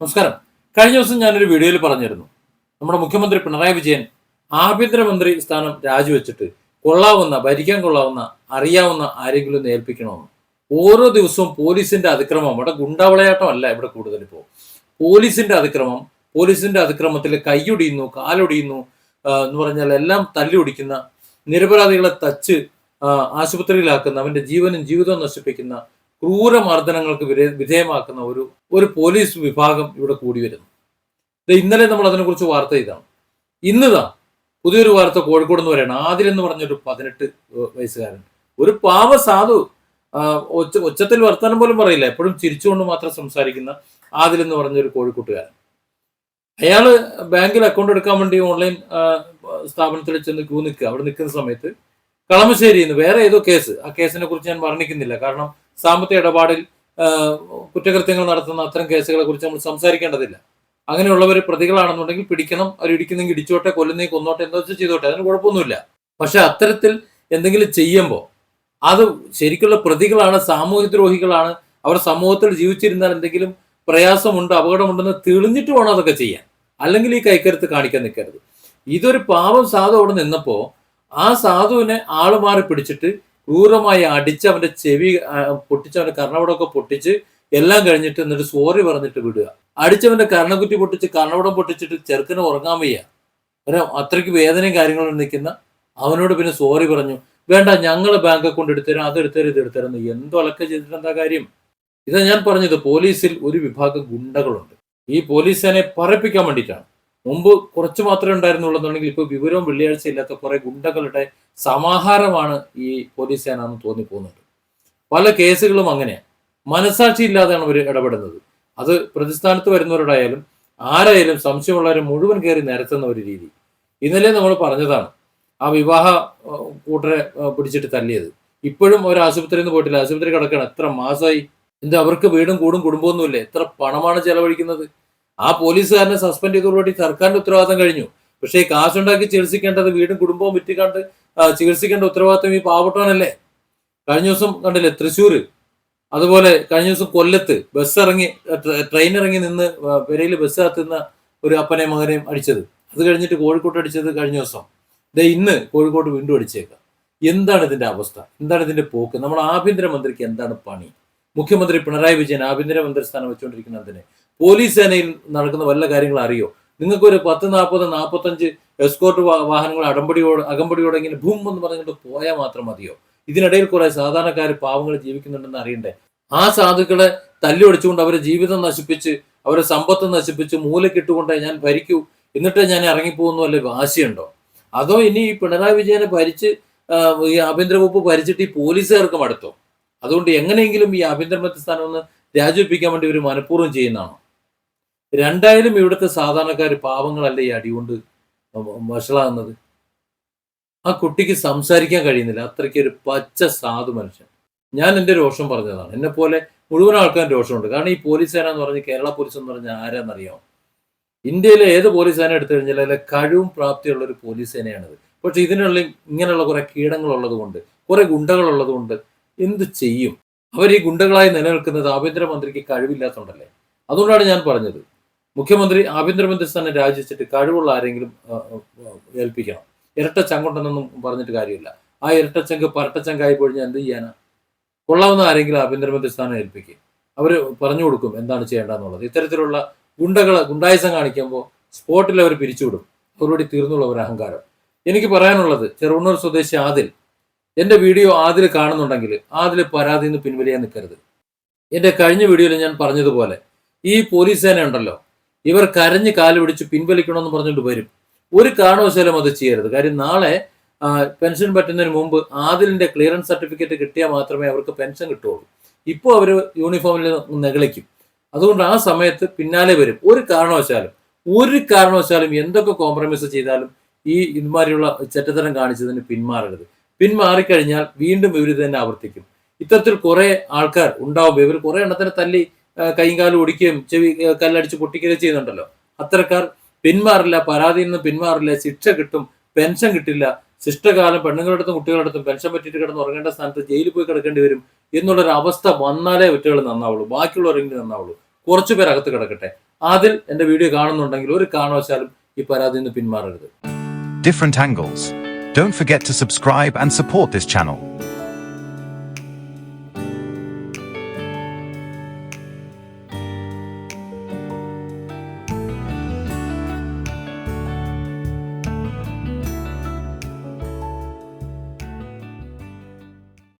നമസ്കാരം. കഴിഞ്ഞ ദിവസം ഞാനൊരു വീഡിയോയിൽ പറഞ്ഞിരുന്നു. നമ്മുടെ മുഖ്യമന്ത്രി പിണറായി വിജയൻ ആഭ്യന്തരമന്ത്രി സ്ഥാനം രാജിവെച്ചിട്ട് കൊള്ളാവുന്ന ഭരിക്കാൻ കൊള്ളാവുന്ന അറിയാവുന്ന ആരെങ്കിലും ഏൽപ്പിക്കണമെന്ന്. ഓരോ ദിവസവും പോലീസിന്റെ അതിക്രമം ഇവിടെ ഗുണ്ടാവിളയാട്ടമല്ല ഇവിടെ കൂടുതൽ ഇപ്പോൾ. പോലീസിന്റെ അതിക്രമം പോലീസിന്റെ അതിക്രമത്തിൽ കൈയൊടിയുന്നു കാലൊടിയുന്നു എന്ന് പറഞ്ഞാൽ എല്ലാം തല്ലി ഒടിക്കുന്ന നിരപരാധികളെ തച്ച് ആശുപത്രിയിലാക്കുന്ന അവന്റെ ജീവനും ജീവിതവും നശിപ്പിക്കുന്ന ക്രൂരമർദ്ദനങ്ങൾക്ക് വിധേ- വിധേയമാക്കുന്ന ഒരു ഒരു പോലീസ് വിഭാഗം ഇവിടെ കൂടി വരുന്നു. ഇന്നലെ നമ്മൾ അതിനെക്കുറിച്ച് വാർത്ത ചെയ്താണ് ഇന്നതാ പുതിയൊരു വാർത്ത കോഴിക്കോട് എന്ന് പറയുന്നത് ആദിൽ എന്ന് പറഞ്ഞൊരു പതിനെട്ട് വയസ്സുകാരൻ. ഒരു പാവ സാധു. ഒച്ച ഒച്ചത്തിൽ വർത്തമാനം പോലും പറയില്ല. എപ്പോഴും ചിരിച്ചുകൊണ്ട് മാത്രം സംസാരിക്കുന്ന ആദിൽ എന്ന് പറഞ്ഞൊരു കോഴിക്കോട്ടുകാരൻ. അയാൾ ബാങ്കിൽ അക്കൗണ്ട് എടുക്കാൻ വേണ്ടി ഓൺലൈൻ സ്ഥാപനത്തിൽ ചെന്ന് ക്യൂ നിൽക്കുക. അവിടെ നിൽക്കുന്ന സമയത്ത് കളമശ്ശേരിയിൽ നിന്ന് വേറെ ഏതോ കേസ് ആ കേസിനെ കുറിച്ച് ഞാൻ വർണിക്കുന്നില്ല. കാരണം സാമ്പത്തിക ഇടപാടിൽ കുറ്റകൃത്യങ്ങൾ നടത്തുന്ന അത്തരം കേസുകളെ കുറിച്ച് നമ്മൾ സംസാരിക്കേണ്ടതില്ല. അങ്ങനെയുള്ളവർ പ്രതികളാണെന്നുണ്ടെങ്കിൽ പിടിക്കണം അവർ ഇടിക്കുന്നെങ്കിൽ ഇടിച്ചോട്ടെ കൊല്ലുന്നെങ്കിൽ കൊന്നോട്ടെ എന്താ വെച്ചാൽ ചെയ്തോട്ടെ അതിന് കുഴപ്പമൊന്നുമില്ല. പക്ഷെ അത്തരത്തിൽ എന്തെങ്കിലും ചെയ്യുമ്പോൾ അത് ശരിക്കുള്ള പ്രതികളാണ് സാമൂഹ്യ ദ്രോഹികളാണ് അവർ സമൂഹത്തിൽ ജീവിച്ചിരുന്നാൽ എന്തെങ്കിലും പ്രയാസമുണ്ട് അപകടമുണ്ടെന്ന് തെളിഞ്ഞിട്ട് വേണം അതൊക്കെ ചെയ്യാൻ. അല്ലെങ്കിൽ ഈ കൈക്കരുത്ത് കാണിക്കാൻ നിൽക്കരുത്. ഇതൊരു പാവം സാധു അവിടെ നിന്നപ്പോ ആ സാധുവിനെ ആൾ മാറി പിടിച്ചിട്ട് ക്രൂരമായി അടിച്ച് അവന്റെ ചെവി പൊട്ടിച്ച് അവന്റെ കർണവടമൊക്കെ പൊട്ടിച്ച് എല്ലാം കഴിഞ്ഞിട്ട് എന്നിട്ട് സോറി പറഞ്ഞിട്ട് വിടുക. അടിച്ചവന്റെ കർണക്കുറ്റി പൊട്ടിച്ച് കർണവടം പൊട്ടിച്ചിട്ട് ചെറുക്കന് ഉറങ്ങാൻ വയ്യ. ഒരു അത്രയ്ക്ക് വേദനയും കാര്യങ്ങളും നിൽക്കുന്ന അവനോട് പിന്നെ സോറി പറഞ്ഞു. വേണ്ട ഞങ്ങൾ ബാങ്ക് അക്കൗണ്ട് എടുത്തരാം അത് എടുത്തരാം ഇത് എടുത്തരാം എന്തോ അലക്ക ചെയ്തിട്ട് എന്താ കാര്യം? ഇതാ ഞാൻ പറഞ്ഞത് പോലീസിൽ ഒരു വിഭാഗം ഗുണ്ടകളുണ്ട്. ഈ പോലീസിനെ പറപ്പിക്കാൻ വേണ്ടിയിട്ടാണ്. മുമ്പ് കുറച്ച് മാത്രമേ ഉണ്ടായിരുന്നുള്ളൂന്നുണ്ടെങ്കിൽ ഇപ്പോൾ വിവരവും വെള്ളിയാഴ്ച ഇല്ലാത്ത കുറെ ഗുണ്ടകളുടെ സമാഹാരമാണ് ഈ പോലീസ് സേന എന്ന് തോന്നിപ്പോകുന്നുണ്ട്. പല കേസുകളും അങ്ങനെയാണ് മനസാക്ഷി ഇല്ലാതെയാണ് അവർ ഇടപെടുന്നത്. അത് പ്രതിസ്ഥാനത്ത് വരുന്നവരോടായാലും ആരായാലും സംശയമുള്ളവരെ മുഴുവൻ കയറി നിരത്തുന്ന ഒരു രീതി. ഇന്നലെ നമ്മൾ പറഞ്ഞതാണ്. ആ വിവാഹ കൂട്ടരെ പിടിച്ചിട്ട് തല്ലിയത്. ഇപ്പോഴും ഒരു ആശുപത്രിയിൽ നിന്ന് പോയിട്ടില്ല. ആശുപത്രി കിടക്കണം എത്ര മാസമായി എന്താ അവർക്ക് വീടും കൂടും കുടുംബമൊന്നുമില്ല എത്ര പണമാണ് ചെലവഴിക്കുന്നത്? ആ പോലീസുകാരനെ സസ്പെൻഡ് ചെയ്തതോടുകൂടി സർക്കാരിന്റെ ഉത്തരവാദിത്തം കഴിഞ്ഞു. പക്ഷേ ഈ കാശുണ്ടാക്കി ചികിത്സിക്കേണ്ടത് വീടും കുടുംബവും വിറ്റിക്കാണ്ട് ചികിത്സിക്കേണ്ട ഉത്തരവാദിത്തം ഈ പാവപ്പെട്ടവനല്ലേ? കഴിഞ്ഞ ദിവസം കണ്ടില്ലേ തൃശ്ശൂർ അതുപോലെ കഴിഞ്ഞ ദിവസം കൊല്ലത്ത് ബസ് ഇറങ്ങി ട്രെയിൻ ഇറങ്ങി നിന്ന് പെരയിൽ ബസ് കാത്തുന്ന ഒരു അപ്പനെയും മകനെയും അടിച്ചത്. അത് കഴിഞ്ഞിട്ട് കോഴിക്കോട്ട് അടിച്ചത് കഴിഞ്ഞ ദിവസം. ദേ ഇന്ന് കോഴിക്കോട്ട് വീണ്ടും അടിച്ചേക്കാം. എന്താണ് ഇതിന്റെ അവസ്ഥ? എന്താണ് ഇതിന്റെ പോക്ക്? നമ്മുടെ ആഭ്യന്തരമന്ത്രിക്ക് എന്താണ് പണി? മുഖ്യമന്ത്രി പിണറായി വിജയൻ ആഭ്യന്തരമന്ത്രി സ്ഥാനം വെച്ചുകൊണ്ടിരിക്കുന്ന എന്തിന്? പോലീസ് സേനയിൽ നടക്കുന്ന വല്ല കാര്യങ്ങൾ അറിയോ? നിങ്ങൾക്ക് ഒരു പത്ത് നാൽപ്പത് നാൽപ്പത്തഞ്ച് എസ്കോർട്ട് വാഹനങ്ങൾ അടമ്പടിയോട് അകമ്പടിയോടെ ഇങ്ങനെ ഭൂം എന്ന് പറഞ്ഞുകൊണ്ട് പോയാൽ മാത്രം മതിയോ? ഇതിനിടയിൽ കുറെ സാധാരണക്കാർ പാവങ്ങൾ ജീവിക്കുന്നുണ്ടെന്ന് അറിയണ്ടേ? ആ സാധുക്കളെ തല്ലി ഒടിച്ചുകൊണ്ട് അവരെ ജീവിതം നശിപ്പിച്ച് അവരെ സമ്പത്ത് നശിപ്പിച്ച് മൂലക്കിട്ടുകൊണ്ട് ഞാൻ ഭരിക്കൂ എന്നിട്ടേ ഞാൻ ഇറങ്ങിപ്പോകുന്നു അല്ലെ വാശിയുണ്ടോ അതോ ഇനി ഈ പിണറായി വിജയനെ ഭരിച്ച് ഈ ആഭ്യന്തര വകുപ്പ് ഭരിച്ചിട്ട് ഈ പോലീസുകാർക്ക് അടുത്തോ? അതുകൊണ്ട് എങ്ങനെയെങ്കിലും ഈ ആഭ്യന്തര സ്ഥാനം ഒന്ന് രാജിവെപ്പിക്കാൻ വേണ്ടി ഒരു മനഃപൂർവം ചെയ്യുന്നതാണോ? രണ്ടായാലും ഇവിടുത്തെ സാധാരണക്കാർ പാവങ്ങളല്ല ഈ അടികൊണ്ട് വഷളാകുന്നത്? ആ കുട്ടിക്ക് സംസാരിക്കാൻ കഴിയുന്നില്ല. അത്രയ്ക്ക് ഒരു പച്ച സാധു മനുഷ്യൻ. ഞാൻ എന്റെ രോഷം പറഞ്ഞതാണ്. എന്നെ പോലെ മുഴുവൻ ആൾക്കാർ രോഷമുണ്ട്. കാരണം ഈ പോലീസ് സേന എന്ന് പറഞ്ഞ് കേരള പോലീസ് എന്ന് പറഞ്ഞാൽ ആരാന്നറിയാമോ ഇന്ത്യയിലെ ഏത് പോലീസ് സേന എടുത്തു കഴിഞ്ഞാൽ അതിലെ കഴിവും പ്രാപ്തിയുള്ള ഒരു പോലീസ് സേനയാണിത്. പക്ഷെ ഇതിനുള്ള ഇങ്ങനെയുള്ള കുറെ കീടങ്ങളുള്ളത് കൊണ്ട് കുറെ ഗുണ്ടകളുള്ളത് കൊണ്ട് എന്ത് ചെയ്യും? അവർ ഈ ഗുണ്ടകളായി നിലനിൽക്കുന്നത് ആഭ്യന്തരമന്ത്രിക്ക് കഴിവില്ലാത്തതുകൊണ്ടല്ലേ? അതുകൊണ്ടാണ് ഞാൻ പറഞ്ഞത്. മുഖ്യമന്ത്രി ആഭ്യന്തരമന്ത്രി സ്ഥാനം രാജിച്ചിട്ട് കഴിവുള്ള ആരെങ്കിലും ഏൽപ്പിക്കണം. ഇരട്ട ചങ്കുണ്ടെന്നൊന്നും പറഞ്ഞിട്ട് കാര്യമില്ല. ആ ഇരട്ടച്ചങ്ക് പരട്ടച്ചങ്കായി ഞാൻ എന്ത് ചെയ്യാനാ? കൊള്ളാവുന്ന ആരെങ്കിലും ആഭ്യന്തരമന്ത്രി സ്ഥാനം ഏൽപ്പിക്കും. അവർ പറഞ്ഞു കൊടുക്കും എന്താണ് ചെയ്യേണ്ടതെന്നുള്ളത്. ഇത്തരത്തിലുള്ള ഗുണ്ടകൾ ഗുണ്ടായുസം കാണിക്കുമ്പോൾ സ്പോട്ടിൽ അവർ പിരിച്ചുവിടും. അവരോട് തീർന്നുള്ള ഒരു അഹങ്കാരം. എനിക്ക് പറയാനുള്ളത് ചെറുവണ്ണൂർ സ്വദേശി ആദിൽ എന്റെ വീഡിയോ ആദിൽ കാണുന്നുണ്ടെങ്കിൽ ആദിൽ പരാതി നിന്ന് പിൻവലിയാൻ നിൽക്കരുത്. എന്റെ കഴിഞ്ഞ വീഡിയോയിൽ ഞാൻ പറഞ്ഞതുപോലെ ഈ പോലീസ് സേന ഉണ്ടല്ലോ ഇവർ കരഞ്ഞ് കാൽ പിടിച്ച് പിൻവലിക്കണമെന്ന് പറഞ്ഞിട്ട് വരും. ഒരു കാരണവശാലും അത് ചെയ്യരുത്. കാര്യം നാളെ പെൻഷൻ പറ്റുന്നതിന് മുമ്പ് ആദിലിന്റെ ക്ലിയറൻസ് സർട്ടിഫിക്കറ്റ് കിട്ടിയാൽ മാത്രമേ അവർക്ക് പെൻഷൻ കിട്ടുള്ളൂ ഇപ്പോൾ അവർ യൂണിഫോമിൽ നെകളിക്കും അതുകൊണ്ട് ആ സമയത്ത് പിന്നാലെ വരും. ഒരു കാരണവശാലും ഒരു കാരണവശാലും എന്തൊക്കെ കോംപ്രമൈസ് ചെയ്താലും ഈ ഇതുമാതിരിയുള്ള ചെറ്റത്തരം കാണിച്ചതിന് പിന്മാറരുത്. പിന്മാറിക്കഴിഞ്ഞാൽ വീണ്ടും ഇവർ തന്നെ ആവർത്തിക്കും. ഇത്തരത്തിൽ കുറേ ആൾക്കാർ ഉണ്ടാവും. ഇവർ കുറെ എണ്ണത്തിനെ തല്ലി കൈയും കാലും ഒടിക്കുകയും ചെവി കല്ലടിച്ച് പൊട്ടിക്കുകയും ചെയ്യുന്നുണ്ടല്ലോ. അത്തരക്കാർ പിന്മാറില്ല പരാതിയിൽ നിന്ന് പിന്മാറില്ല ശിക്ഷ കിട്ടും പെൻഷൻ കിട്ടില്ല. ശിഷ്ടകാലം പെണ്ണുങ്ങളുടെ അടുത്തും കുട്ടികളുടെ അടുത്തും പെൻഷൻ പറ്റിയിട്ട് കിടന്ന് ഉറങ്ങേണ്ട സ്ഥാനത്ത് ജയിലിൽ പോയി കിടക്കേണ്ടി വരും എന്നുള്ളൊരു അവസ്ഥ വന്നാലേ ഒറ്റകൾ നന്നാവുള്ളൂ. ബാക്കിയുള്ളവരെങ്കിലും നന്നാവുള്ളൂ. കുറച്ചു പേർ അകത്ത് കിടക്കട്ടെ. അതിൽ എന്റെ വീഡിയോ കാണുന്നുണ്ടെങ്കിൽ ഒരു കാരണവശാലും ഈ പരാതിയിൽ നിന്ന് പിന്മാറരുത്. Different angles. Don't forget to subscribe and support this channel.